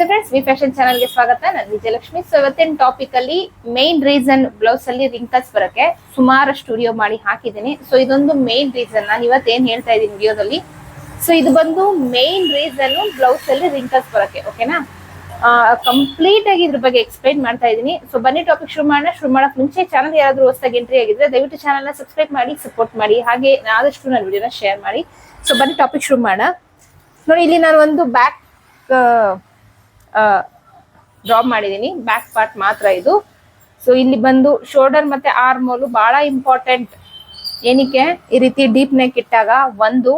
ನಮಸ್ತೆ friends V fashion ಚಾನಲ್ಗೆ ಸ್ವಾಗತ. ನಾನು ವಿಜಯಲಕ್ಷ್ಮಿ. ಸೊ ಇವತ್ತಿನ ಟಾಪಿಕ್ ಅಲ್ಲಿ ಮೇನ್ ರೀಸನ್ ಬ್ಲೌಸ್ ಅಲ್ಲಿ ರಿಂಕಲ್ಸ್ ಬರಕ್ಕೆ ಸುಮಾರು ಸ್ಟುಡಿಯೋ ಮಾಡಿ ಹಾಕಿದ್ದೀನಿ. ಸೊ ಇದೊಂದು ಮೇನ್ ರೀಸನ್ ನಾನು ಇವತ್ತೇನ್ ಹೇಳ್ತಾ ಇದ್ದೀನಿ ವಿಡಿಯೋದಲ್ಲಿ. ಸೊ ಇದು ಬಂದು ಮೇನ್ ರೀಸನ್ ಬ್ಲೌಸ್ ಅಲ್ಲಿ ರಿಂಕಲ್ಸ್ ಬರಕ್ಕೆ ಓಕೆನಾ ಕಂಪ್ಲೀಟ್ ಆಗಿ ಇದ್ರ ಬಗ್ಗೆ ಎಕ್ಸ್ಪ್ಲೈನ್ ಮಾಡ್ತಾ ಇದ್ದೀನಿ. ಸೊ ಬನ್ನಿ ಟಾಪಿಕ್ ಶುರು ಮಾಡೋಣ. ಶುರು ಮಾಡಕ್ ಮುಂಚೆ ಚಾನಲ್ ಯಾರಾದ್ರೂ ಹೊಸದಾಗಿ ಎಂಟ್ರಿ ಆಗಿದ್ರೆ ದಯವಿಟ್ಟು ಚಾನಲ್ನ ಸಬ್ಸ್ಕ್ರೈಬ್ ಮಾಡಿ ಸಪೋರ್ಟ್ ಮಾಡಿ. ಹಾಗೆ ಆದಷ್ಟು ನನ್ನ ವಿಡಿಯೋನ ಶೇರ್ ಮಾಡಿ. ಸೊ ಬನ್ನಿ ಟಾಪಿಕ್ ಶುರು ಮಾಡೋಣ. ನೋಡಿ, ಇಲ್ಲಿ ನಾನು ಒಂದು ಬ್ಯಾಕ್ ಡ್ರಾ ಮಾಡಿದ್ದೀನಿ ಬ್ಯಾಕ್ ಪಾರ್ಟ್ ಮಾತ್ರ ಇದು. ಸೊ ಇಲ್ಲಿ ಬಂದು ಶೋಲ್ಡರ್ ಮತ್ತೆ ಆರ್ಮೋಲು ಬಹಳ ಇಂಪಾರ್ಟೆಂಟ್ ಏನಕ್ಕೆ ಈ ರೀತಿ ಡೀಪ್ ನೆಕ್ ಇಟ್ಟಾಗ ಒಂದು.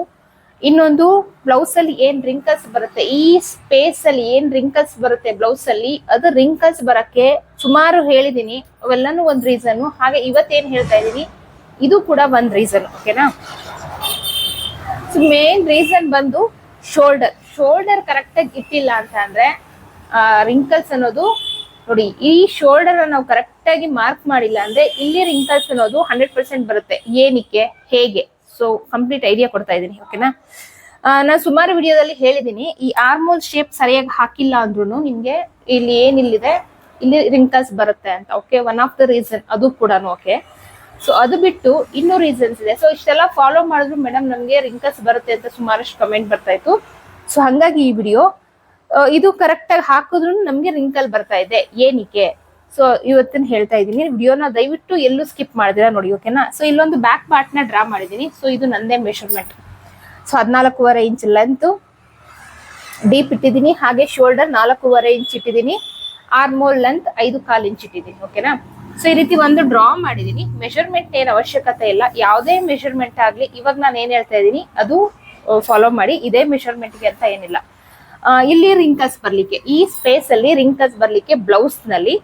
ಇನ್ನೊಂದು ಬ್ಲೌಸ್ ಅಲ್ಲಿ ಏನ್ ರಿಂಕಲ್ಸ್ ಬರುತ್ತೆ? ಈ ಸ್ಪೇಸ್ ಅಲ್ಲಿ ಏನ್ ರಿಂಕಲ್ಸ್ ಬರುತ್ತೆ ಬ್ಲೌಸ್ ಅಲ್ಲಿ? ಅದು ರಿಂಕಲ್ಸ್ ಬರಕ್ಕೆ ಸುಮಾರು ಹೇಳಿದೀನಿ. ಅವೆಲ್ಲನೂ ಒಂದ್ ರೀಸನ್ ಹಾಗೆ ಇವತ್ತೇನ್ ಹೇಳ್ತಾ ಇದ್ದೀನಿ ಇದು ಕೂಡ ಒಂದ್ ರೀಸನ್ ಓಕೆನಾ ಸೊ ಮೇನ್ ರೀಸನ್ ಬಂದು ಶೋಲ್ಡರ್ ಶೋಲ್ಡರ್ ಕರೆಕ್ಟಾಗಿ ಇಟ್ಟಿಲ್ಲ ಅಂತ ಅಂದ್ರೆ ರಿಂಕಲ್ಸ್ ಅನ್ನೋದು ನೋಡಿ, ಈ ಶೋಲ್ಡರ್ ನಾವು ಕರೆಕ್ಟ್ ಆಗಿ ಮಾರ್ಕ್ ಮಾಡಿಲ್ಲ ಅಂದ್ರೆ ಇಲ್ಲಿ ರಿಂಕಲ್ಸ್ ಅನ್ನೋದು ಹಂಡ್ರೆಡ್ ಪರ್ಸೆಂಟ್ ಬರುತ್ತೆ. ಏನಕ್ಕೆ? ಹೇಗೆ? ಸೊ ಕಂಪ್ಲೀಟ್ ಐಡಿಯಾ ಕೊಡ್ತಾ ಇದ್ದೀನಿ ಓಕೆನಾ ನಾನು ಸುಮಾರು ವಿಡಿಯೋದಲ್ಲಿ ಹೇಳಿದ್ದೀನಿ ಈ ಆರ್ಮೋಲ್ ಶೇಪ್ ಸರಿಯಾಗಿ ಹಾಕಿಲ್ಲ ಅಂದ್ರೂ ನಿಮ್ಗೆ ಇಲ್ಲಿ ಏನಿಲ್ಲಿದೆ? ಇಲ್ಲಿ ರಿಂಕಲ್ಸ್ ಬರುತ್ತೆ ಅಂತ okay one of the reason ಅದು ಕೂಡ ಓಕೆ ಸೊ ಅದು ಬಿಟ್ಟು ಇನ್ನೂ ರೀಸನ್ಸ್ ಇದೆ. ಸೊ ಇಷ್ಟೆಲ್ಲ ಫಾಲೋ ಮಾಡಿದ್ರು ಮೇಡಮ್ ನಮಗೆ ರಿಂಕಲ್ಸ್ ಬರುತ್ತೆ ಅಂತ ಸುಮಾರಷ್ಟು ಕಮೆಂಟ್ ಬರ್ತಾ ಇತ್ತು. ಸೊ ಹಂಗಾಗಿ ಈ ವಿಡಿಯೋ ಇದು ಕರೆಕ್ಟ್ ಆಗಿ ಹಾಕಿದ್ರು ನಮ್ಗೆ ರಿಂಕಲ್ ಬರ್ತಾ ಇದೆ. ಏನಕ್ಕೆ? ಸೊ ಇವತ್ತಿನ ಹೇಳ್ತಾ ಇದ್ದೀನಿ. ವಿಡಿಯೋನ ದಯವಿಟ್ಟು ಎಲ್ಲೂ ಸ್ಕಿಪ್ ಮಾಡಿದಿರಾ ನೋಡಿ ಓಕೆನಾ ಸೊ ಇಲ್ಲೊಂದು ಬ್ಯಾಕ್ ಪಾರ್ಟ್ನ ಡ್ರಾ ಮಾಡಿದ್ದೀನಿ. ಸೊ ಇದು ನಂದೇ ಮೆಷರ್ಮೆಂಟ್ ಸೊ ಹದಿನಾಲ್ಕೂವರೆ ಇಂಚ್ ಲೆಂತ್ ಡೀಪ್ ಇಟ್ಟಿದ್ದೀನಿ. ಹಾಗೆ ಶೋಲ್ಡರ್ ನಾಲ್ಕೂವರೆ ಇಂಚ್ ಇಟ್ಟಿದ್ದೀನಿ. ಆರ್ಮೋಲ್ ಲೆಂತ್ ಐದು ಕಾಲು ಇಂಚ್ ಇಟ್ಟಿದ್ದೀನಿ ಓಕೆನಾ ಸೊ ಈ ರೀತಿ ಒಂದು ಡ್ರಾ ಮಾಡಿದೀನಿ ಮೆಷರ್ಮೆಂಟ್ ಏನ್ ಅವಶ್ಯಕತೆ ಇಲ್ಲ. ಯಾವುದೇ ಮೆಷರ್ಮೆಂಟ್ ಆಗ್ಲಿ, ಇವಾಗ ನಾನು ಏನ್ ಹೇಳ್ತಾ ಇದ್ದೀನಿ, ಅದು ಫಾಲೋ ಮಾಡಿ. ಇದೇ ಮೆಷರ್ಮೆಂಟ್ಗೆ ಅಂತ ಏನಿಲ್ಲ. ಇಲ್ಲಿ ರಿಂಕಲ್ಸ್ ಬರ್ಲಿಕ್ಕೆ, ಈ ಸ್ಪೇಸ್ ಅಲ್ಲಿ ರಿಂಕಲ್ಸ್ ಬರ್ಲಿಕ್ಕೆ ಬ್ಲೌಸ್ನಲ್ಲಿ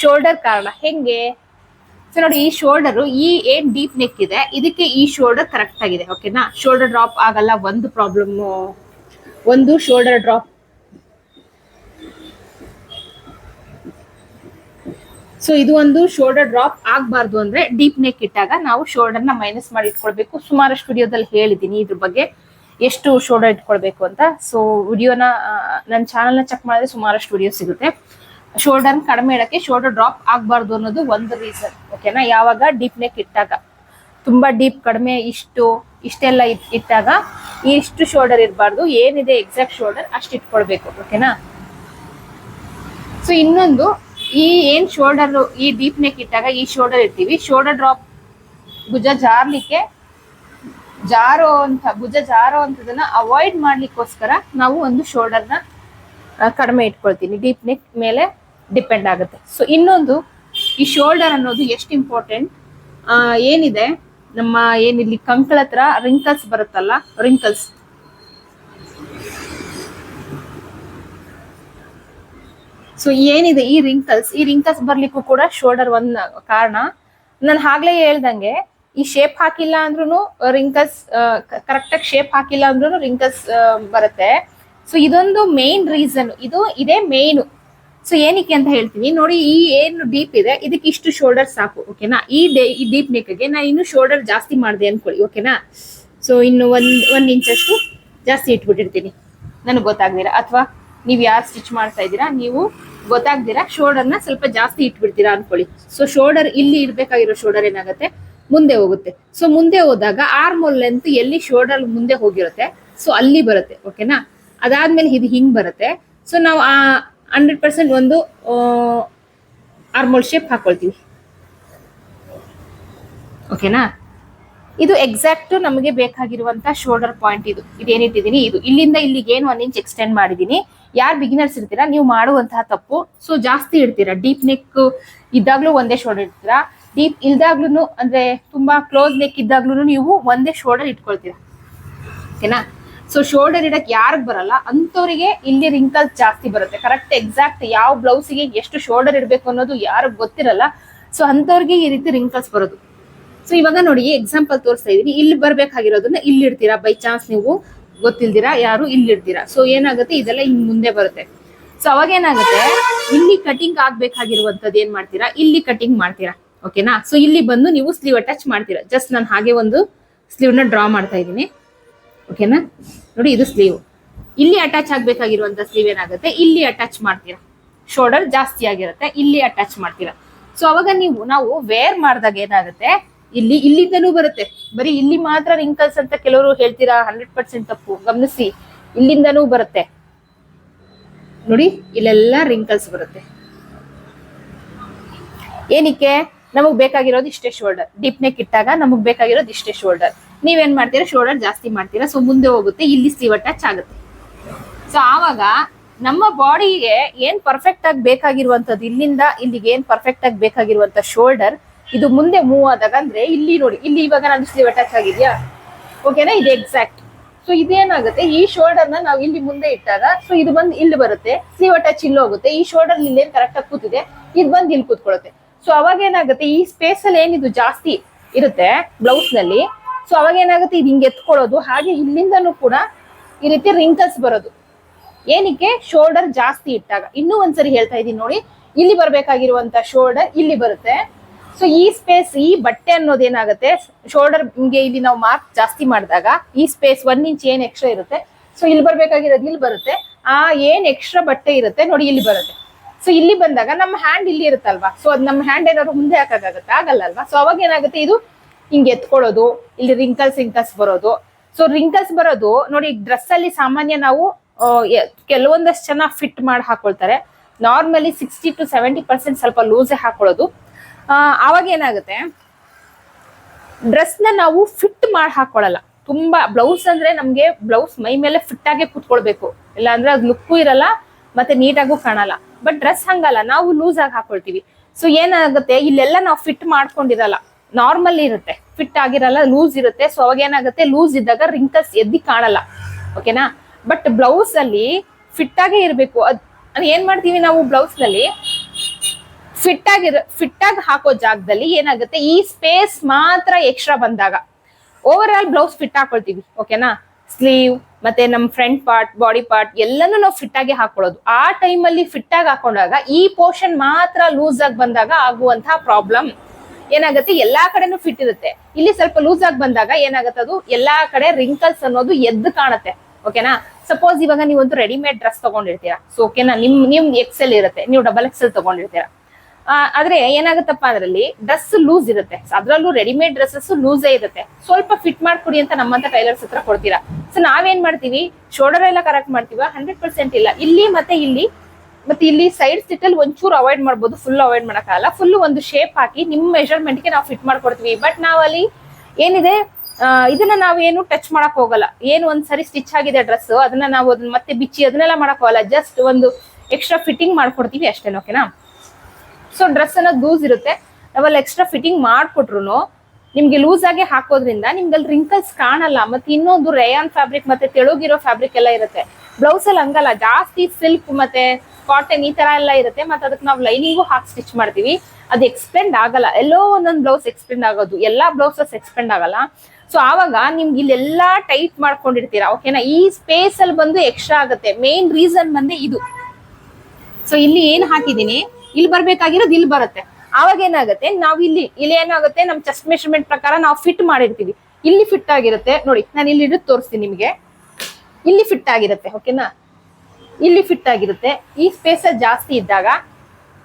ಶೋಲ್ಡರ್ ಕಾರಣ. ಹೆಂಗೆ? ಸೊ ನೋಡಿ, ಈ ಶೋಲ್ಡರ್ ಈ ಏನ್ ಡೀಪ್ ನೆಕ್ ಇದೆ, ಇದಕ್ಕೆ ಈ ಶೋಲ್ಡರ್ ಕರೆಕ್ಟ್ ಆಗಿದೆ ಓಕೆನಾ ಶೋಲ್ಡರ್ ಡ್ರಾಪ್ ಆಗಲ್ಲ, ಒಂದು ಪ್ರಾಬ್ಲಮ್ ಒಂದು ಶೋಲ್ಡರ್ ಡ್ರಾಪ್ ಸೊ ಇದು ಒಂದು ಶೋಲ್ಡರ್ ಡ್ರಾಪ್ ಆಗಬಾರ್ದು ಅಂದ್ರೆ ಡೀಪ್ ನೆಕ್ ಇಟ್ಟಾಗ ನಾವು ಶೋಲ್ಡರ್ನ ಮೈನಸ್ ಮಾಡಿ ಇಟ್ಕೊಳ್ಬೇಕು. ಸುಮಾರಷ್ಟು ವಿಡಿಯೋದಲ್ಲಿ ಹೇಳಿದ್ದೀನಿ ಇದ್ರ ಬಗ್ಗೆ. ಎಷ್ಟು ಶೋಲ್ಡರ್ ಇಟ್ಕೊಳ್ಬೇಕು ಅಂತ. ಸೊ ವಿಡಿಯೋನ ನನ್ನ ಚಾನಲ್ನ ಚೆಕ್ ಮಾಡಿದ್ರೆ ಸುಮಾರಷ್ಟು ವಿಡಿಯೋ ಸಿಗುತ್ತೆ. ಶೋಲ್ಡರ್ ಕಡಿಮೆ ಇಡಕ್ಕೆ ಶೋಲ್ಡರ್ ಡ್ರಾಪ್ ಆಗಬಾರ್ದು ಅನ್ನೋದು ಒಂದು ರೀಸನ್ ಓಕೆನಾ ಯಾವಾಗ ಡೀಪ್ ನೆಕ್ ಇಟ್ಟಾಗ. ತುಂಬಾ ಡೀಪ್ ಕಡಿಮೆ, ಇಷ್ಟು, ಇಷ್ಟೆಲ್ಲ ಇಟ್- ಇಟ್ಟಾಗ ಇಷ್ಟು ಶೋಲ್ಡರ್ ಇರಬಾರ್ದು, ಏನಿದೆ ಎಕ್ಸಾಕ್ಟ್ ಶೋಲ್ಡರ್ ಅಷ್ಟು ಇಟ್ಕೊಳ್ಬೇಕು ಓಕೆನಾ ಸೊ ಇನ್ನೊಂದು, ಈ ಏನ್ ಶೋಲ್ಡರ್ ಈ ಡೀಪ್ ನೆಕ್ ಇಟ್ಟಾಗ ಈ ಶೋಲ್ಡರ್ ಇರ್ತೀವಿ ಶೋಲ್ಡರ್ ಡ್ರಾಪ್ ಭುಜ ಜಾರ್ಲಿಕ್ಕೆ ಜಾರೋ ಅಂತ, ಭುಜ ಜಾರೋ ಅಂತದನ್ನ ಅವಾಯ್ಡ್ ಮಾಡ್ಲಿಕ್ಕೋಸ್ಕರ ನಾವು ಒಂದು ಶೋಲ್ಡರ್ನ ಕಡಿಮೆ ಇಟ್ಕೊಳ್ತೀನಿ. ಡೀಪ್ ನೆಕ್ ಮೇಲೆ ಡಿಪೆಂಡ್ ಆಗುತ್ತೆ. ಸೊ ಇನ್ನೊಂದು, ಈ ಶೋಲ್ಡರ್ ಅನ್ನೋದು ಎಷ್ಟು ಇಂಪಾರ್ಟೆಂಟ್ ಏನಿದೆ? ನಮ್ಮ ಏನಿಲ್ಲಿ ಕಂಕಳ ಹತ್ರ ರಿಂಕಲ್ಸ್ ಬರುತ್ತಲ್ಲ ರಿಂಕಲ್ಸ್ ಸೊ ಏನಿದೆ ಈ ರಿಂಕಲ್ಸ್ ಈ ರಿಂಕಲ್ಸ್ ಬರ್ಲಿಕ್ಕೂ ಕೂಡ ಶೋಲ್ಡರ್ ಒಂದ್ ಕಾರಣ. ನಾನು ಆಗ್ಲೇ ಹೇಳ್ದಂಗೆ ಈ ಶೇಪ್ ಹಾಕಿಲ್ಲ ಅಂದ್ರೂ ರಿಂಕಲ್ಸ್ ಕರೆಕ್ಟ್ ಆಗಿ ಶೇಪ್ ಹಾಕಿಲ್ಲ ಅಂದ್ರೂ ರಿಂಕಲ್ಸ್ ಬರುತ್ತೆ. ಸೊ ಇದೊಂದು ಮೇನ್ ರೀಸನ್ ಇದು ಇದೇ ಮೇನ್ ಸೊ ಏನಕ್ಕೆ ಅಂತ ಹೇಳ್ತೀನಿ. ನೋಡಿ, ಈ ಏನು ಡೀಪ್ ಇದೆ, ಇದಕ್ಕೆ ಇಷ್ಟು ಶೋಲ್ಡರ್ ಸಾಕು ಓಕೆನಾ ಈ ಡೇ ಈ ಡೀಪ್ ನೆಕ್ಗೆ ನಾ ಇನ್ನು ಶೋಲ್ಡರ್ ಜಾಸ್ತಿ ಮಾಡಿದೆ ಅನ್ಕೊಳ್ಳಿ ಓಕೆನಾ ಸೊ ಇನ್ನು ಒಂದ್ ಒಂದ್ ಇಂಚಷ್ಟು ಜಾಸ್ತಿ ಇಟ್ಬಿಟ್ಟಿರ್ತೀನಿ. ನನಗೆ ಗೊತ್ತಾಗ್ದಿರಾ, ಅಥವಾ ನೀವು ಯಾರು ಸ್ಟಿಚ್ ಮಾಡ್ತಾ ಇದ್ದೀರಾ, ನೀವು ಗೊತ್ತಾಗ್ದಿರಾ ಶೋಲ್ಡರ್ನ ಸ್ವಲ್ಪ ಜಾಸ್ತಿ ಇಟ್ಬಿಡ್ತೀರಾ ಅನ್ಕೊಳ್ಳಿ. ಸೊ ಶೋಲ್ಡರ್ ಇಲ್ಲಿ ಇರ್ಬೇಕಾಗಿರೋ ಶೋಲ್ಡರ್ ಏನಾಗುತ್ತೆ? ಮುಂದೆ ಹೋಗುತ್ತೆ. ಸೊ ಮುಂದೆ ಹೋದಾಗ ಆರ್ಮೋಲ್ ಲೆಂತ್ ಎಲ್ಲಿ ಶೋಲ್ಡರ್ ಮುಂದೆ ಹೋಗಿರುತ್ತೆ ಸೊ ಅಲ್ಲಿ ಬರುತ್ತೆ ಓಕೆನಾ ಅದಾದ್ಮೇಲೆ ಇದು ಹಿಂಗ್ ಬರುತ್ತೆ. ಸೊ ನಾವು ಆ ಹಂಡ್ರೆಡ್ ಪರ್ಸೆಂಟ್ ಒಂದು ಆರ್ಮೋಲ್ ಶೇಪ್ ಹಾಕೊಳ್ತೀವಿ. ಓಕೆನಾ ಇದು ಎಕ್ಸಾಕ್ಟ್ ನಮಗೆ ಬೇಕಾಗಿರುವಂತ ಶೋಲ್ಡರ್ ಪಾಯಿಂಟ್ ಇದು. ಇದೇನಿಟ್ಟಿದ್ದೀನಿ ಇದು. ಇಲ್ಲಿಂದ ಇಲ್ಲಿಗೆ ಏನು ಒನ್ ಇಂಚ್ ಎಕ್ಸ್ಟೆಂಡ್ ಮಾಡಿದೀನಿ. ಯಾರು ಬಿಗಿನರ್ಸ್ ಇರ್ತೀರಾ, ನೀವು ಮಾಡುವಂತಹ ತಪ್ಪು. ಸೊ ಜಾಸ್ತಿ ಇಡ್ತೀರಾ ಡೀಪ್ ನೆಕ್ ಇದ್ದಾಗ್ಲೂ ಒಂದೇ ಶೋಲ್ಡರ್ ಇಡ್ತೀರಾ. ಡೀಪ್ ಇಲ್ದಾಗ್ಲೂ ಅಂದ್ರೆ ತುಂಬಾ ಕ್ಲೋಸ್ ನೆಕ್ ಇದ್ದಾಗ್ಲೂ ನೀವು ಒಂದೇ ಶೋಲ್ಡರ್ ಇಟ್ಕೊಳ್ತೀರಾ. ಓಕೆನಾ? ಸೊ ಶೋಲ್ಡರ್ ಇಡಕ್ ಯಾರಿಗೆ ಬರಲ್ಲ ಅಂತವರಿಗೆ ಇಲ್ಲಿ ರಿಂಕಲ್ಸ್ ಜಾಸ್ತಿ ಬರುತ್ತೆ. ಕರೆಕ್ಟ್ ಎಕ್ಸಾಕ್ಟ್ ಯಾವ ಬ್ಲೌಸಿಗೆ ಎಷ್ಟು ಶೋಲ್ಡರ್ ಇಡಬೇಕು ಅನ್ನೋದು ಯಾರು ಗೊತ್ತಿರಲ್ಲ. ಸೊ ಅಂತವ್ರಿಗೆ ಈ ರೀತಿ ರಿಂಕಲ್ಸ್ ಬರೋದು. ಸೊ ಇವಾಗ ನೋಡಿ ಎಕ್ಸಾಂಪಲ್ ತೋರಿಸ್ತಾ ಇದೀನಿ. ಇಲ್ಲಿ ಬರ್ಬೇಕಾಗಿರೋದನ್ನ ಇಲ್ಲಿ ಇಡ್ತೀರಾ? ಬೈ ಚಾನ್ಸ್ ನೀವು ಗೊತ್ತಿಲ್ದಿರಾ? ಯಾರು ಇಲ್ಲಿ ಇಡ್ತೀರಾ? ಸೊ ಏನಾಗುತ್ತೆ? ಇದೆಲ್ಲ ಹಿಂಗ್ ಮುಂದೆ ಬರುತ್ತೆ. ಸೊ ಅವಾಗ ಏನಾಗುತ್ತೆ? ಇಲ್ಲಿ ಕಟಿಂಗ್ ಆಗ್ಬೇಕಾಗಿರುವಂತದ್ದು ಏನ್ ಮಾಡ್ತೀರಾ? ಇಲ್ಲಿ ಕಟಿಂಗ್ ಮಾಡ್ತೀರಾ? ಓಕೆನಾ ಸೊ ಇಲ್ಲಿ ಬಂದು ನೀವು ಸ್ಲೀವ್ ಅಟ್ಯಾಚ್ ಮಾಡ್ತೀರಾ. ಜಸ್ಟ್ ನಾನು ಹಾಗೆ ಒಂದು ಸ್ಲೀವ್ನ ಡ್ರಾ ಮಾಡ್ತಾ ಇದ್ದೀನಿ. ಓಕೆನಾ ನೋಡಿ, ಇದು ಸ್ಲೀವ್ ಇಲ್ಲಿ ಅಟ್ಯಾಚ್ ಆಗಬೇಕಾಗಿರುವಂಥ ಸ್ಲೀವ್ ಏನಾಗುತ್ತೆ? ಇಲ್ಲಿ ಅಟ್ಯಾಚ್ ಮಾಡ್ತೀರಾ. ಶೋಲ್ಡರ್ ಜಾಸ್ತಿ ಆಗಿರುತ್ತೆ. ಇಲ್ಲಿ ಅಟ್ಯಾಚ್ ಮಾಡ್ತೀರಾ. ಸೊ ಅವಾಗ ನೀವು, ನಾವು ವೇರ್ ಮಾಡಿದಾಗ ಏನಾಗುತ್ತೆ? ಇಲ್ಲಿ, ಇಲ್ಲಿಂದನೂ ಬರುತ್ತೆ. ಬರೀ ಇಲ್ಲಿ ಮಾತ್ರ ರಿಂಕಲ್ಸ್ ಅಂತ ಕೆಲವರು ಹೇಳ್ತೀರಾ? ಹಂಡ್ರೆಡ್ ಪರ್ಸೆಂಟ್ ತಪ್ಪು. ಗಮನಿಸಿ. ಇಲ್ಲಿಂದನೂ ಬರುತ್ತೆ. ನೋಡಿ, ಇಲ್ಲೆಲ್ಲ ರಿಂಕಲ್ಸ್ ಬರುತ್ತೆ. ಏನಕ್ಕೆ? ನಮಗ್ ಬೇಕಾಗಿರೋದು ಇಷ್ಟೇ ಶೋಲ್ಡರ್ ಡೀಪ್ ನೆಕ್ ಇಟ್ಟಾಗ ನಮಗ್ ಬೇಕಾಗಿರೋದು ಇಷ್ಟೇ ಶೋಲ್ಡರ್ ನೀವೇನ್ ಮಾಡ್ತೀರಾ? ಶೋಲ್ಡರ್ ಜಾಸ್ತಿ ಮಾಡ್ತೀರಾ? ಸೊ ಮುಂದೆ ಹೋಗುತ್ತೆ, ಇಲ್ಲಿ ಸ್ಲೀವ್ ಅಟ್ಯಾಚ್ ಆಗುತ್ತೆ. ಸೊ ಆವಾಗ ನಮ್ಮ ಬಾಡಿಗೆ ಏನ್ ಪರ್ಫೆಕ್ಟ್ ಆಗಿ ಬೇಕಾಗಿರುವಂತದ್ದು ಇಲ್ಲಿಂದ ಇಲ್ಲಿಗೆ ಏನ್ ಪರ್ಫೆಕ್ಟ್ ಆಗಿ ಬೇಕಾಗಿರುವಂತ ಶೋಲ್ಡರ್ ಇದು ಮುಂದೆ ಮೂವ್ ಆದಾಗ ಅಂದ್ರೆ ಇಲ್ಲಿ ನೋಡಿ, ಇಲ್ಲಿ ಇವಾಗ ನಾನು ಸ್ಲೀವ್ ಅಟ್ಯಾಚ್ ಆಗಿದ್ಯಾ ಓಕೆನಾ ಇದು ಎಕ್ಸಾಕ್ಟ್ ಸೊ ಇದೇನಾಗುತ್ತೆ? ಈ ಶೋಲ್ಡರ್ನ ನಾವು ಇಲ್ಲಿ ಮುಂದೆ ಇಟ್ಟಾಗ ಸೊ ಇದು ಬಂದು ಇಲ್ಲಿ ಬರುತ್ತೆ ಸ್ಲೀವ್ ಅಟ್ಯಾಚ್ ಇಲ್ಲಿ ಹೋಗುತ್ತೆ, ಈ ಶೋಲ್ಡರ್ ಇಲ್ಲಿ ಏನ್ ಕರೆಕ್ಟ್ ಆಗಿ ಕೂತಿದೆ, ಇದು ಬಂದು ಇಲ್ಲಿ ಕೂತ್ಕೊಳ್ಳುತ್ತೆ ಸೊ ಅವಾಗ ಏನಾಗುತ್ತೆ? ಈ ಸ್ಪೇಸ್ ಅಲ್ಲಿ ಏನಿದು ಜಾಸ್ತಿ ಇರುತ್ತೆ ಬ್ಲೌಸ್ನಲ್ಲಿ. ಸೊ ಅವಾಗ ಏನಾಗುತ್ತೆ? ಇದು ಹಿಂಗೆ ಎತ್ಕೊಳ್ಳೋದು. ಹಾಗೆ ಇಲ್ಲಿಂದನೂ ಕೂಡ ಈ ರೀತಿ ರಿಂಕಲ್ಸ್ ಬರೋದು. ಏನಕ್ಕೆ? ಶೋಲ್ಡರ್ ಜಾಸ್ತಿ ಇಟ್ಟಾಗ. ಇನ್ನೂ ಒಂದ್ಸರಿ ಹೇಳ್ತಾ ಇದೀನಿ ನೋಡಿ. ಇಲ್ಲಿ ಬರಬೇಕಾಗಿರುವಂತ ಶೋಲ್ಡರ್ ಇಲ್ಲಿ ಬರುತ್ತೆ. ಸೊ ಈ ಸ್ಪೇಸ್ ಈ ಬಟ್ಟೆ ಅನ್ನೋದು ಏನಾಗುತ್ತೆ? ಶೋಲ್ಡರ್ ಹಿಂಗೆ ಇಲ್ಲಿ ನಾವು ಮಾರ್ಕ್ ಜಾಸ್ತಿ ಮಾಡಿದಾಗ ಈ ಸ್ಪೇಸ್ ಒನ್ ಇಂಚ್ ಏನ್ ಎಕ್ಸ್ಟ್ರಾ ಇರುತ್ತೆ? ಸೊ ಇಲ್ಲಿ ಬರ್ಬೇಕಾಗಿರೋದು ಇಲ್ಲಿ ಬರುತ್ತೆ. ಆ ಏನ್ ಎಕ್ಸ್ಟ್ರಾ ಬಟ್ಟೆ ಇರುತ್ತೆ? ನೋಡಿ, ಇಲ್ಲಿ ಬರುತ್ತೆ. ಸೊ ಇಲ್ಲಿ ಬಂದಾಗ ನಮ್ಮ ಹ್ಯಾಂಡ್ ಇಲ್ಲಿ ಇರುತ್ತಲ್ವಾ? ಸೊ ಅದ್ ನಮ್ಮ ಹ್ಯಾಂಡ್ ಏನಾದ್ರು ಮುಂದೆ ಹಾಕಾಗತ್ತೆ ಆಗಲ್ಲ ಅಲ್ವಾ? ಸೊ ಅವಾಗ ಏನಾಗುತ್ತೆ ಇದು? ಹಿಂಗೆ ಎತ್ಕೊಳ್ಳೋದು, ಇಲ್ಲಿ ರಿಂಕಲ್ಸ್ ರಿಂಕಲ್ಸ್ ಬರೋದು. ಸೊ ರಿಂಕಲ್ಸ್ ಬರೋದು, ನೋಡಿ ಡ್ರೆಸ್ ಅಲ್ಲಿ ಸಾಮಾನ್ಯ ನಾವು ಕೆಲವೊಂದಷ್ಟು ಜನ ಫಿಟ್ ಮಾಡಿ ಹಾಕೊಳ್ತಾರೆ. Normally sixty to seventy percent ಸ್ವಲ್ಪ ಲೂಸೇ ಹಾಕೊಳ್ಳೋದು ಆವಾಗ ಏನಾಗುತ್ತೆ? ಡ್ರೆಸ್ನ ನಾವು ಫಿಟ್ ಮಾಡಿ ಹಾಕೊಳ್ಳಲ್ಲ ತುಂಬಾ ಬ್ಲೌಸ್ ಅಂದ್ರೆ ನಮ್ಗೆ ಬ್ಲೌಸ್ ಮೈ ಮೇಲೆ ಫಿಟ್ ಆಗಿ ಕುತ್ಕೊಳ್ಬೇಕು. ಇಲ್ಲ ಅಂದ್ರೆ ಅದು ಲುಕ್ಕು ಇರಲ್ಲ. ಮತ್ತೆ ನೀಟಾಗೂ ಕಾಣಲ್ಲ. ಬಟ್ ಡ್ರೆಸ್ ಹಂಗಲ್ಲ, ನಾವು ಲೂಸ್ ಆಗಿ ಹಾಕೊಳ್ತೀವಿ. ಸೊ ಏನಾಗುತ್ತೆ, ಇಲ್ಲೆಲ್ಲ ನಾವು ಫಿಟ್ ಮಾಡ್ಕೊಂಡಿರಲ್ಲ. ನಾರ್ಮಲ್ ಇರುತ್ತೆ ಫಿಟ್ ಆಗಿರಲ್ಲ ಲೂಸ್ ಇರುತ್ತೆ. ಸೊ ಅವಾಗ ಏನಾಗುತ್ತೆ ಲೂಸ್ ಇದ್ದಾಗ ರಿಂಕಲ್ಸ್ ಎದ್ದಿ ಕಾಣಲ್ಲ. ಓಕೆನಾ ಬಟ್ ಬ್ಲೌಸ್ ಅಲ್ಲಿ ಫಿಟ್ ಆಗೇ ಇರಬೇಕು. ಅದ್ ಏನ್ ಮಾಡ್ತೀವಿ ನಾವು ಬ್ಲೌಸ್ನಲ್ಲಿ? ಫಿಟ್ ಆಗಿರ ಫಿಟ್ ಆಗಿ ಹಾಕೋ ಜಾಗದಲ್ಲಿ ಏನಾಗುತ್ತೆ, ಈ ಸ್ಪೇಸ್ ಮಾತ್ರ ಎಕ್ಸ್ಟ್ರಾ ಬಂದಾಗ. ಓವರ್ ಆಲ್ ಬ್ಲೌಸ್ ಫಿಟ್ ಹಾಕೊಳ್ತೀವಿ ಓಕೆನಾ ಸ್ಲೀವ್ ಮತ್ತೆ ನಮ್ ಫ್ರಂಟ್ ಪಾರ್ಟ್ ಬಾಡಿ ಪಾರ್ಟ್ ಎಲ್ಲಾನು ನಾವು ಫಿಟ್ ಆಗಿ ಹಾಕೊಳ್ಳೋದು ಆ ಟೈಮಲ್ಲಿ ಫಿಟ್ ಆಗಿ ಹಾಕೊಂಡಾಗ ಈ ಪೋರ್ಷನ್ ಮಾತ್ರ ಲೂಸ್ ಆಗಿ ಬಂದಾಗ ಆಗುವಂತಹ ಪ್ರಾಬ್ಲಮ್ ಏನಾಗುತ್ತೆ? ಎಲ್ಲಾ ಕಡೆನೂ ಫಿಟ್ ಇರುತ್ತೆ. ಇಲ್ಲಿ ಸ್ವಲ್ಪ ಲೂಸ್ ಆಗಿ ಬಂದಾಗ ಏನಾಗುತ್ತೆ ಅದು? ಎಲ್ಲಾ ಕಡೆ ರಿಂಕಲ್ಸ್ ಅನ್ನೋದು ಎದ್ದು ಕಾಣುತ್ತೆ. ಓಕೆನಾ ಸಪೋಸ್ ಇವಾಗ ನೀವು ಒಂದು ರೆಡಿಮೇಡ್ ಡ್ರೆಸ್ ತಗೊಂಡಿರ್ತೀರಾ ಸೊ ಓಕೆನಾ ನಿಮ್ ನಿಮ್ ಎಕ್ಸೆಲ್ ಇರುತ್ತೆ. ನೀವು ಡಬಲ್ ಎಕ್ಸೆಲ್ ತಗೊಂಡಿರ್ತೀರಾ. ಆದ್ರೆ ಏನಾಗುತ್ತಪ್ಪ ಅದ್ರಲ್ಲಿ ಡ್ರೆಸ್ ಲೂಸ್ ಇರುತ್ತೆ. ಅದ್ರಲ್ಲೂ ರೆಡಿಮೇಡ್ ಡ್ರೆಸ್ಸಸ್ ಲೂಸೇ ಇರುತ್ತೆ. ಸ್ವಲ್ಪ ಫಿಟ್ ಮಾಡ್ಕೊಡಿ ಅಂತ ನಮ್ಮಂತ ಟೈಲರ್ಸ್ ಹತ್ರ ಕೊಡ್ತೀರಾ. ಸೊ ನಾವೇನ್ ಮಾಡ್ತೀವಿ? ಶೋಲ್ಡರ್ ಎಲ್ಲ ಕರೆಕ್ಟ್ ಮಾಡ್ತೀವ? ಹಂಡ್ರೆಡ್ ಪರ್ಸೆಂಟ್ ಇಲ್ಲ. ಇಲ್ಲಿ ಮತ್ತೆ ಇಲ್ಲಿ ಮತ್ತೆ ಇಲ್ಲಿ ಸೈಡ್ ಸಿಟ್ ಅಲ್ಲಿ ಒಂಚೂರು ಅವಾಯ್ಡ್ ಮಾಡ್ಬೋದು. ಫುಲ್ ಅವಾಯ್ಡ್ ಮಾಡೋಕ್ಕಾಗಲ್ಲ. ಫುಲ್ ಒಂದು ಶೇಪ್ ಹಾಕಿ ನಿಮ್ಮ ಮೆಷರ್ಮೆಂಟ್ಗೆ ನಾವು ಫಿಟ್ ಮಾಡ್ಕೊಡ್ತೀವಿ. ಬಟ್ ನಾವಲ್ಲಿ ಏನಿದೆ? ಇದನ್ನ ನಾವು ಏನು ಟಚ್ ಮಾಡಕ್ ಹೋಗಲ್ಲ. ಏನು ಒಂದ್ಸರಿ ಸ್ಟಿಚ್ ಆಗಿದೆ ಡ್ರೆಸ್ ಅದನ್ನ ನಾವು ಅದನ್ನ ಮತ್ತೆ ಬಿಚ್ಚಿ ಅದನ್ನೆಲ್ಲ ಮಾಡಕ್ ಹೋಗಲ್ಲ. ಜಸ್ಟ್ ಒಂದು ಎಕ್ಸ್ಟ್ರಾ ಫಿಟ್ಟಿಂಗ್ ಮಾಡ್ಕೊಡ್ತೀವಿ ಅಷ್ಟೇ ಓಕೆನಾ ಸೊ ಡ್ರೆಸ್ ಅನ್ನೋದು ಲೂಸ್ ಇರುತ್ತೆ. ನಾವಲ್ಲಿ ಎಕ್ಸ್ಟ್ರಾ ಫಿಟ್ಟಿಂಗ್ ಮಾಡಿಕೊಟ್ರು ನಿಮ್ಗೆ ಲೂಸ್ ಆಗಿ ಹಾಕೋದ್ರಿಂದ ನಿಮ್ಗೆ ಅಲ್ಲಿ ರಿಂಕಲ್ಸ್ ಕಾಣಲ್ಲ, ಮತ್ತೆ ಇನ್ನೊಂದು ರೇಯಾನ್ ಫ್ಯಾಬ್ರಿಕ್ ಮತ್ತೆ ತೆಳುಗಿರೋ ಫ್ಯಾಬ್ರಿಕ್ ಎಲ್ಲ ಇರುತ್ತೆ. ಬ್ಲೌಸ್ ಅಲ್ಲಿ ಹಂಗಲ್ಲ, ಜಾಸ್ತಿ ಸಿಲ್ಕ್ ಮತ್ತೆ ಕಾಟನ್ ಈ ತರ ಎಲ್ಲ ಇರುತ್ತೆ, ಮತ್ತೆ ಅದಕ್ಕೆ ನಾವು ಲೈನಿಂಗು ಹಾಕಿ ಸ್ಟಿಚ್ ಮಾಡ್ತೀವಿ. ಅದು ಎಕ್ಸ್ಪೆಂಡ್ ಆಗಲ್ಲ. ಎಲ್ಲೋ ಒಂದೊಂದು ಬ್ಲೌಸ್ ಎಕ್ಸ್ಪೆಂಡ್ ಆಗೋದು. ಎಲ್ಲಾ ಬ್ಲೌಸಸ್ ಎಕ್ಸ್ಪೆಂಡ್ ಆಗಲ್ಲ. ಸೊ ಆವಾಗ ನಿಮ್ಗೆ ಇಲ್ಲೆಲ್ಲಾ ಟೈಟ್ ಮಾಡ್ಕೊಂಡಿರ್ತೀರಾ. ಓಕೆನಾ ಈ ಸ್ಪೇಸ್ ಅಲ್ಲಿ ಬಂದು ಎಕ್ಸ್ಟ್ರಾ ಆಗುತ್ತೆ. ಮೇನ್ ರೀಸನ್ ಬಂದೆ ಇದು. ಸೊ ಇಲ್ಲಿ ಏನ್ ಹಾಕಿದೀನಿ ಇಲ್ಲಿ ಬರ್ಬೇಕಾಗಿರೋದು ಇಲ್ಲಿ ಬರುತ್ತೆ. ಆವಾಗ ಏನಾಗುತ್ತೆ, ನಾವು ಇಲ್ಲಿ ಇಲ್ಲಿ ಏನಾಗುತ್ತೆ, ನಮ್ ಚೆಸ್ಟ್ ಮೆಷರ್ಮೆಂಟ್ ಪ್ರಕಾರ ನಾವು ಫಿಟ್ ಮಾಡಿರ್ತೀವಿ. ಇಲ್ಲಿ ಫಿಟ್ ಆಗಿರುತ್ತೆ, ನೋಡಿ, ನಾನು ಇಲ್ಲಿ ಇಡೋದು ತೋರಿಸ್ತೀನಿ ನಿಮಗೆ. ಇಲ್ಲಿ ಫಿಟ್ ಆಗಿರುತ್ತೆ ಓಕೆನಾ ಇಲ್ಲಿ ಫಿಟ್ ಆಗಿರುತ್ತೆ. ಈ ಸ್ಪೇಸ ಜಾಸ್ತಿ ಇದ್ದಾಗ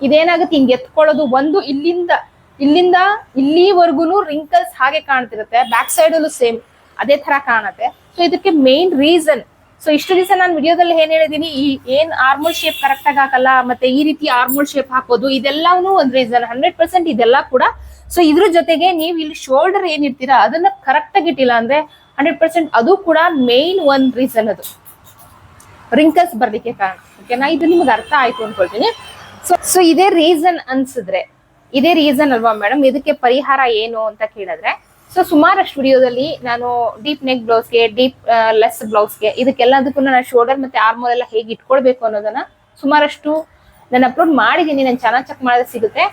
ಇದೇನಾಗುತ್ತೆ, ಹಿಂಗೆ ಎತ್ಕೊಳ್ಳೋದು ಒಂದು ಇಲ್ಲಿಂದ ಇಲ್ಲಿಂದ ಇಲ್ಲಿವರೆಗೂ ರಿಂಕಲ್ಸ್ ಹಾಗೆ ಕಾಣ್ತಿರುತ್ತೆ ಬ್ಯಾಕ್ ಸೈಡಲ್ಲೂ ಸೇಮ್ ಅದೇ ತರ ಕಾಣುತ್ತೆ. ಸೊ ಇದಕ್ಕೆ ಮೇನ್ ರೀಸನ್ ಸೊ ಇಷ್ಟು ದಿವಸ ನಾನು ವಿಡಿಯೋದಲ್ಲಿ ಏನ್ ಹೇಳಿದೀನಿ, ಈ ಏನ್ ಆರ್ಮೋಲ್ ಶೇಪ್ ಕರೆಕ್ಟ್ ಆಗಿ ಹಾಕಲ್ಲ, ಮತ್ತೆ ಈ ರೀತಿ ಆರ್ಮೋಲ್ ಶೇಪ್ ಹಾಕೋದು ಇದೆಲ್ಲವೂ ಒಂದ್ ರೀಸನ್ ಹಂಡ್ರೆಡ್ ಪರ್ಸೆಂಟ್ ಇದೆಲ್ಲ ಕೂಡ. ಸೊ ಇದ್ರ ಜೊತೆಗೆ ನೀವು ಇಲ್ಲಿ ಶೋಲ್ಡರ್ ಏನಿರ್ತೀರಾ ಅದನ್ನ ಕರೆಕ್ಟ್ ಆಗಿ ಇಟ್ಟಿಲ್ಲ ಅಂದ್ರೆ ಹಂಡ್ರೆಡ್ ಪರ್ಸೆಂಟ್ ಅದು ಕೂಡ ಮೇನ್ ಒಂದ್ ರೀಸನ್ ಅದು. ರಿಂಕಲ್ಸ್ ಬರ್ಲಿಕ್ಕೆ ಕಾರಣ. ಓಕೆನಾ ಇದು ನಿಮ್ಗೆ ಅರ್ಥ ಆಯ್ತು ಅನ್ಕೊಳ್ತೀನಿ. ಸೊ ಸೊ ಇದೇ ರೀಸನ್ ಅನ್ಸಿದ್ರೆ, ಇದೇ ರೀಸನ್ ಅಲ್ವಾ ಮೇಡಮ್ ಇದಕ್ಕೆ ಪರಿಹಾರ ಏನು ಅಂತ ಕೇಳಿದ್ರೆ ಸೊ ಸುಮಾರಷ್ಟು ವಿಡಿಯೋದಲ್ಲಿ ನಾನು ಡೀಪ್ ನೆಕ್ ಬ್ಲೌಸ್ಗೆ ಡೀಪ್ ಲೆಸ್ ಬ್ಲೌಸ್ಗೆ ಇದಕ್ಕೆಲ್ಲದಕ್ಕೂ ನಾನು ಶೋಲ್ಡರ್ ಮತ್ತೆ ಆರ್ಮೋರ್ ಎಲ್ಲ ಹೇಗೆ ಇಟ್ಕೊಳ್ಬೇಕು ಅನ್ನೋದನ್ನ ಸುಮಾರಷ್ಟು ನಾನು ಅಪ್ಲೋಡ್ ಮಾಡಿದ್ದೀನಿ. ನಾನು ಚೆನ್ನಾಗಿ ಚೆಕ್ ಮಾಡಿದ್ರೆ ಸಿಗುತ್ತೆ.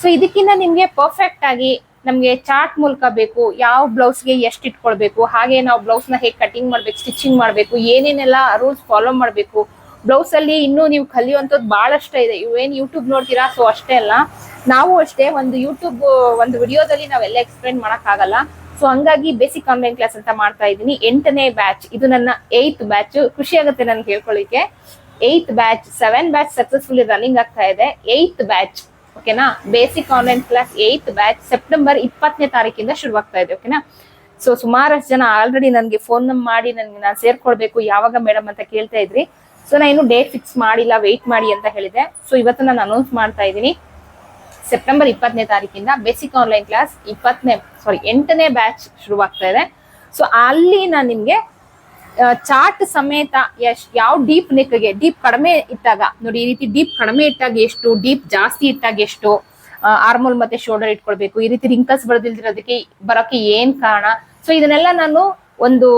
ಸೊ ಇದಕ್ಕಿಂತ ನಿಮಗೆ ಪರ್ಫೆಕ್ಟ್ ಆಗಿ ನಮಗೆ ಚಾರ್ಟ್ ಮೂಲಕ ಬೇಕು, ಯಾವ ಬ್ಲೌಸ್ಗೆ ಎಷ್ಟು ಇಟ್ಕೊಳ್ಬೇಕು, ಹಾಗೆ ನಾವು ಬ್ಲೌಸ್ನ ಹೇಗೆ ಕಟಿಂಗ್ ಮಾಡ್ಬೇಕು ಸ್ಟಿಚಿಂಗ್ ಮಾಡಬೇಕು, ಏನೇನೆಲ್ಲ ರೂಲ್ಸ್ ಫಾಲೋ ಮಾಡ್ಬೇಕು ಬ್ಲೌಸ್ ಅಲ್ಲಿ ಇನ್ನೂ ನೀವು ಕಲಿಯುವಂಥದ್ದು ಬಹಳಷ್ಟ ಇದೆ. ಇವೇನ್ ಯೂಟ್ಯೂಬ್ ನೋಡ್ತೀರಾ? ಸೊ ಅಷ್ಟೇ ಅಲ್ಲ. ನಾವು ಅಷ್ಟೇ ಒಂದು ಯೂಟ್ಯೂಬ್ ಒಂದು ವಿಡಿಯೋದಲ್ಲಿ ನಾವೆಲ್ಲ ಎಕ್ಸ್ಪ್ಲೈನ್ ಆಗಲ್ಲ ಸೊ ಹಂಗಾಗಿ ಬೇಸಿಕ್ ಆನ್ಲೈನ್ ಕ್ಲಾಸ್ ಅಂತ ಮಾಡ್ತಾ ಇದ್ದೀನಿ. ಎಂಟನೇ ಬ್ಯಾಚ್ ಇದು ನನ್ನ ಏಯ್ತ್ ಬ್ಯಾಚ್ ಖುಷಿ ಆಗುತ್ತೆ ನನ್ಗೆ ಹೇಳ್ಕೊಳ್ಳಿಕ್ಕೆ eighth batch seven batch successfully running ಆಗ್ತಾ ಇದೆ. ಏಯ್ತ್ ಬ್ಯಾಚ್ ಓಕೆನಾ basic online class eighth batch September ಇಪ್ಪತ್ತನೇ ತಾರೀಕಿಂದ ಶುರುವಾಗ್ತಾ ಇದೆ ಓಕೆನಾ ಸೊ ಸುಮಾರಷ್ಟು ಜನ ಆಲ್ರೆಡಿ ನನಗೆ ಫೋನ್ ಮಾಡಿ ನನಗೆ ನಾನು ಸೇರ್ಕೊಳ್ಬೇಕು. ಯಾವಾಗ ಮೇಡಮ್ ಅಂತ ಕೇಳ್ತಾ ಇದ್ರಿ? ಸೊ ನಾನು ಇನ್ನು ಡೇಟ್ ಫಿಕ್ಸ್ ಮಾಡಿಲ್ಲ ವೆಯ್ಟ್ ಮಾಡಿ ಅಂತ ಹೇಳಿದೆ. ಸೊ ಇವತ್ತು ನಾನು ಅನೌನ್ಸ್ ಮಾಡ್ತಾ ಇದ್ದೀನಿ. ಸೆಪ್ಟೆಂಬರ್ ಇಪ್ಪತ್ತನೇ ತಾರೀಕಿಂದ ಬೇಸಿಕ್ ಆನ್ಲೈನ್ ಕ್ಲಾಸ್ ಇಪ್ಪತ್ತನೇ ಸಾರಿ ಎಂಟನೇ ಬ್ಯಾಚ್ ಶುರುವಾಗ್ತಾ ಇದೆ. ಸೊ ಅಲ್ಲಿ ನಾನು ನಿಮಗೆ ಚಾರ್ಟ್ ಸಮೇತ ಎಷ್ಟ್ ಯಾವ ಡೀಪ್ ನೆಕ್ಗೆ ಡೀಪ್ ಕಡಿಮೆ ಇಟ್ಟಾಗ, ನೋಡಿ ಈ ರೀತಿ ಡೀಪ್ ಕಡಿಮೆ ಇಟ್ಟಾಗ ಎಷ್ಟು ಡೀಪ್ ಜಾಸ್ತಿ ಇಟ್ಟಾಗ ಎಷ್ಟು ಆರ್ಮೋಲ್ ಮತ್ತೆ ಶೋಲ್ಡರ್ ಇಟ್ಕೊಳ್ಬೇಕು, ಈ ರೀತಿ ರಿಂಕಲ್ಸ್ ಬರೋದಿಲ್ದಿರೋದಕ್ಕೆ ಬರೋಕೆ ಏನ್ ಕಾರಣ? ಸೊ ಇದನ್ನೆಲ್ಲ ನಾನು ಒಂದು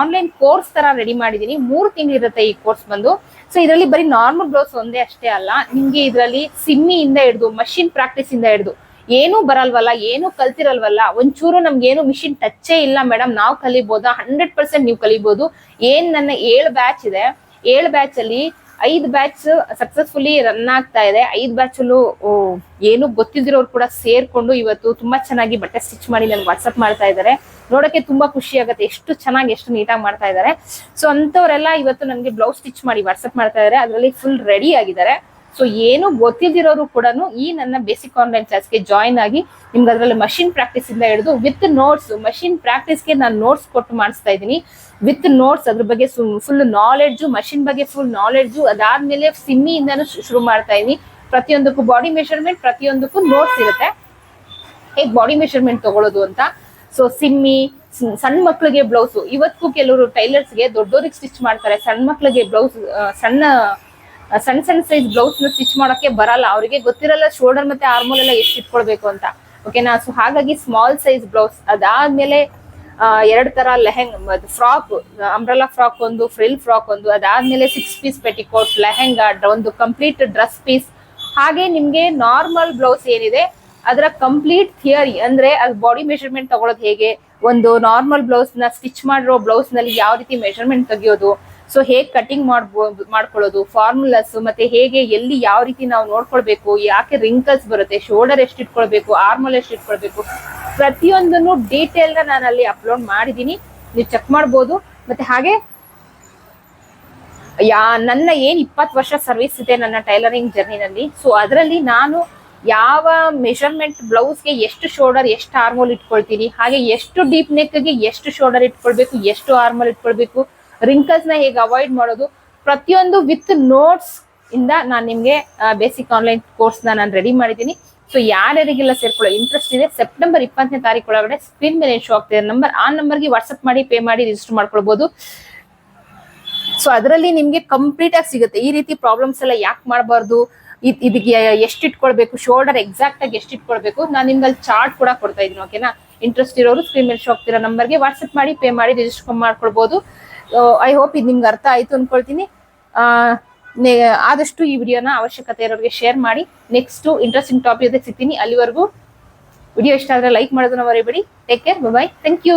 ಆನ್ಲೈನ್ ಕೋರ್ಸ್ ತರ ರೆಡಿ ಮಾಡಿದೀನಿ. ಮೂರು ತಿಂಗಳಿರುತ್ತೆ ಈ ಕೋರ್ಸ್ ಬಂದು. ಸೊ ಇದರಲ್ಲಿ ಬರೀ ನಾರ್ಮಲ್ ಬ್ಲೌಸ್ ಒಂದೇ ಅಷ್ಟೇ ಅಲ್ಲ, ನಿಮ್ಗೆ ಇದರಲ್ಲಿ ಸಿಮ್ಮಿಯಿಂದ ಹಿಡಿದು ಮಷಿನ್ ಪ್ರಾಕ್ಟೀಸ್ ಇಂದ ಹಿಡಿದು, ಏನೂ ಬರಲ್ವಲ್ಲ, ಏನು ಕಲ್ತಿರಲ್ವಲ್ಲ, ಒಂಚೂರು ನಮ್ಗೆ ಏನು ಮಿಷಿನ್ ಟಚ್ಚೇ ಇಲ್ಲ ಮೇಡಮ್ ನಾವು ಕಲಿಬೋದಾ? ಹಂಡ್ರೆಡ್ ಪರ್ಸೆಂಟ್ ನೀವು ಕಲಿಬಹುದು ಏನ್ ನನ್ನ ಏಳು ಬ್ಯಾಚ್ ಇದೆ, ಏಳು ಬ್ಯಾಚ್ ಅಲ್ಲಿ ಐದು ಬ್ಯಾಚ್ ಸಕ್ಸಸ್ಫುಲಿ ರನ್ ಆಗ್ತಾ ಇದೆ. ಐದು ಬ್ಯಾಚ್ ಅಲ್ಲೂ ಏನು ಗೊತ್ತಿದ್ದಿರೋರು ಕೂಡ ಸೇರ್ಕೊಂಡು ಇವತ್ತು ತುಂಬಾ ಚೆನ್ನಾಗಿ ಬಟ್ಟೆ ಸ್ಟಿಚ್ ಮಾಡಿ ನನ್ಗೆ ವಾಟ್ಸಪ್ ಮಾಡ್ತಾ ಇದ್ದಾರೆ ನೋಡಕ್ಕೆ ತುಂಬಾ ಖುಷಿ ಆಗುತ್ತೆ. ಎಷ್ಟು ಚೆನ್ನಾಗಿ ಎಷ್ಟು ನೀಟಾಗಿ ಮಾಡ್ತಾ ಇದ್ದಾರೆ ಸೊ ಅಂತವರೆಲ್ಲ ಇವತ್ತು ನನಗೆ ಬ್ಲೌಸ್ ಸ್ಟಿಚ್ ಮಾಡಿ ವಾಟ್ಸಪ್ ಮಾಡ್ತಾ ಇದ್ದಾರೆ ಅದರಲ್ಲಿ ಫುಲ್ ರೆಡಿ ಆಗಿದ್ದಾರೆ. ಸೊ ಏನು ಗೊತ್ತಿಲ್ದಿರೋರು ಕೂಡ ಈ ನನ್ನ ಬೇಸಿಕ್ ಆನ್ಲೈನ್ ಕ್ಲಾಸ್ಗೆ ಜಾಯಿನ್ ಆಗಿ ನಿಮ್ಗೆ ಅದರಲ್ಲಿ ಮಷಿನ್ ಪ್ರಾಕ್ಟೀಸ್ ಇಂದ ಹಿಡಿದು ವಿತ್ ನೋಟ್ಸ್ ಮಷಿನ್ ಪ್ರಾಕ್ಟೀಸ್ಗೆ ನಾನು ನೋಟ್ಸ್ ಕೊಟ್ಟು ಮಾಡಿಸ್ತಾ ಇದ್ದೀನಿ. ವಿತ್ ನೋಟ್ಸ್ ಅದ್ರ ಬಗ್ಗೆ ಫುಲ್ ನಾಲೆಡ್ಜು ಮಷಿನ್ ಬಗ್ಗೆ ಫುಲ್ ನಾಲೆಡ್ಜು ಅದಾದ್ಮೇಲೆ ಸಿಮ್ಮಿಯಿಂದನೂ ಶುರು ಮಾಡ್ತಾ ಇದೀನಿ ಪ್ರತಿಯೊಂದಕ್ಕೂ ಬಾಡಿ ಮೆಷರ್ಮೆಂಟ್ ಪ್ರತಿಯೊಂದಕ್ಕೂ ನೋಟ್ಸ್ ಇರುತ್ತೆ. ಹೇಗೆ ಬಾಡಿ ಮೆಷರ್ಮೆಂಟ್ ತಗೊಳ್ಳೋದು ಅಂತ. ಸೊ ಸಿಮ್ಮಿ ಸಣ್ಣ ಮಕ್ಳಿಗೆ ಬ್ಲೌಸ್ ಇವತ್ತು ಕೆಲವರು ಟೈಲರ್ಸ್ಗೆ ದೊಡ್ಡೋರಿಗೆ ಸ್ಟಿಚ್ ಮಾಡ್ತಾರೆ. ಸಣ್ಣ ಮಕ್ಳಿಗೆ ಬ್ಲೌಸ್ ಸಣ್ಣ ಸಣ್ಣ ಸಣ್ಣ ಸೈಜ್ ಬ್ಲೌಸ್ನ ಸ್ಟಿಚ್ ಮಾಡೋಕೆ ಬರಲ್ಲ. ಅವರಿಗೆ ಗೊತ್ತಿರಲ್ಲ ಶೋಲ್ಡರ್ ಮತ್ತೆ ಆರ್ಮೋಲ್ ಎಲ್ಲ ಎಷ್ಟು ಇಟ್ಕೊಳ್ಬೇಕು ಅಂತ. ಓಕೆನಾ ಸೊ ಹಾಗಾಗಿ ಸ್ಮಾಲ್ ಸೈಜ್ ಬ್ಲೌಸ್ ಅದಾದ್ಮೇಲೆ ಎರಡು ತರ ಲೆಹೆಂಗ್ ಫ್ರಾಕ್ ಅಂಬ್ರಲಾ ಫ್ರಾಕ್ ಒಂದು ಫ್ರಿಲ್ ಫ್ರಾಕ್ ಒಂದು, ಅದಾದ್ಮೇಲೆ ಸಿಕ್ಸ್ ಪೀಸ್ ಪೆಟಿಕೋಟ್ ಲೆಹೆಂಗಾ, ಒಂದು ಕಂಪ್ಲೀಟ್ ಡ್ರೆಸ್ ಪೀಸ್ ಹಾಗೆ ನಿಮ್ಗೆ ನಾರ್ಮಲ್ ಬ್ಲೌಸ್ ಏನಿದೆ ಅದರ ಕಂಪ್ಲೀಟ್ ಥಿಯರಿ ಅಂದ್ರೆ ಅದು ಬಾಡಿ ಮೆಷರ್ಮೆಂಟ್ ತಗೊಳ್ಳೋದು ಹೇಗೆ? ಒಂದು ನಾರ್ಮಲ್ ಬ್ಲೌಸ್ನ ಸ್ಟಿಚ್ ಮಾಡಿರೋ ಬ್ಲೌಸ್ನಲ್ಲಿ ಯಾವ ರೀತಿ ಮೆಷರ್ಮೆಂಟ್ ತೆಗಿಯೋದು? ಸೊ ಹೇಗೆ ಕಟಿಂಗ್ ಮಾಡ್ಬೋದು ಮಾಡ್ಕೊಳ್ಳೋದು? ಫಾರ್ಮುಲಾಸ್ ಮತ್ತೆ ಹೇಗೆ, ಎಲ್ಲಿ ಯಾವ ರೀತಿ ನಾವು ನೋಡ್ಕೊಳ್ಬೇಕು? ಯಾಕೆ ರಿಂಕಲ್ಸ್ ಬರುತ್ತೆ? ಶೋಲ್ಡರ್ ಎಷ್ಟು ಇಟ್ಕೊಳ್ಬೇಕು? ಆರ್ಮಲ್ ಎಷ್ಟು ಇಟ್ಕೊಳ್ಬೇಕು? ಪ್ರತಿಯೊಂದನ್ನು ಡೀಟೇಲ್ನ ನಾನು ಅಲ್ಲಿ ಅಪ್ಲೋಡ್ ಮಾಡಿದೀನಿ ನೀವು ಚೆಕ್ ಮಾಡ್ಬೋದು. ಮತ್ತೆ ಹಾಗೆ, ಯಾ, ನನ್ನ ಏನು ಇಪ್ಪತ್ತು ವರ್ಷ ಸರ್ವಿಸ್ ಇದೆ ನನ್ನ ಟೈಲರಿಂಗ್ ಜರ್ನಿನಲ್ಲಿ ಸೊ ಅದರಲ್ಲಿ ನಾನು ಯಾವ ಮೆಷರ್ಮೆಂಟ್ ಬ್ಲೌಸ್ಗೆ ಎಷ್ಟು ಶೋಲ್ಡರ್ ಎಷ್ಟು ಆರ್ಮೋಲ್ ಇಟ್ಕೊಳ್ತೀನಿ? ಹಾಗೆ ಎಷ್ಟು ಡೀಪ್ ನೆಕ್ಗೆ ಎಷ್ಟು ಶೋಲ್ಡರ್ ಇಟ್ಕೊಳ್ಬೇಕು, ಎಷ್ಟು ಆರ್ಮೋಲ್ ಇಟ್ಕೊಳ್ಬೇಕು? ರಿಂಕಲ್ಸ್ನ ಹೇಗೆ ಅವಾಯ್ಡ್ ಮಾಡೋದು? ಪ್ರತಿಯೊಂದು ವಿತ್ ನೋಟ್ಸ್ ಇಂದ ನಾನು ನಿಮ್ಗೆ ಬೇಸಿಕ್ ಆನ್ಲೈನ್ ಕೋರ್ಸ್ನ ನಾನು ರೆಡಿ ಮಾಡಿದ್ದೀನಿ. ಸೊ ಯಾರ್ಯಾರಿಗೆಲ್ಲ ಸೇರ್ಕೊಳ್ಳೋ ಇಂಟ್ರೆಸ್ಟ್ ಇದೆ ಸೆಪ್ಟೆಂಬರ್ ಇಪ್ಪತ್ತನೇ ತಾರೀಕು ಒಳಗಡೆ ಸ್ಕ್ರೀನ್ ಮೇಲೆ ಶೋ ಆಗ್ತಿದೆ ನಂಬರ್ ಆ ನಂಬರ್ಗೆ ವಾಟ್ಸಪ್ ಮಾಡಿ ಪೇ ಮಾಡಿ ರಿಜಿಸ್ಟರ್ ಮಾಡ್ಕೊಳ್ಬೋದು. ಸೊ ಅದರಲ್ಲಿ ನಿಮ್ಗೆ ಕಂಪ್ಲೀಟ್ ಆಗಿ ಸಿಗುತ್ತೆ. ಈ ರೀತಿ ಪ್ರಾಬ್ಲಮ್ಸ್ ಎಲ್ಲ ಯಾಕೆ ಮಾಡಬಾರ್ದು? ಇದಕ್ಕೆ ಎಷ್ಟು ಇಟ್ಕೊಳ್ಬೇಕು ಶೋಲ್ಡರ್ ಎಕ್ಸಾಕ್ಟ್ ಆಗಿ ಎಷ್ಟು ಇಟ್ಕೊಳ್ಬೇಕು ನಾನು ನಿಮ್ಗೆ ಅಲ್ಲಿ ಚಾರ್ಟ್ ಕೂಡ ಕೊಡ್ತಾ ಇದ್ದೀನಿ ಓಕೆನಾ ಇಂಟ್ರೆಸ್ಟ್ ಇರೋರು ಸ್ಕ್ರೀನ್ ಮೇಲೆ ಶೋ ನಂಬರ್ಗೆ ವಾಟ್ಸ್ಆಪ್ ಮಾಡಿ ಪೇ ಮಾಡಿ ರಿಜಿಸ್ಟರ್ ಮಾಡ್ಕೊಳ್ಬೋದು. ಐ ಹೋಪ್ ಇದು ನಿಮ್ಗೆ ಅರ್ಥ ಆಯ್ತು ಅನ್ಕೊಳ್ತೀನಿ. ಆದಷ್ಟು ಈ ವಿಡಿಯೋನ ಅವಶ್ಯಕತೆ ಇರೋರಿಗೆ ಶೇರ್ ಮಾಡಿ. ನೆಕ್ಸ್ಟ್ ಇಂಟ್ರೆಸ್ಟಿಂಗ್ ಟಾಪಿಕ್ ಸಿಗ್ತೀನಿ ಅಲ್ಲಿವರೆಗೂ. ವಿಡಿಯೋ ಇಷ್ಟ ಆದ್ರೆ ಲೈಕ್ ಮಾಡೋದನ್ನ ಬರೀಬೇಡಿ take care bye thank you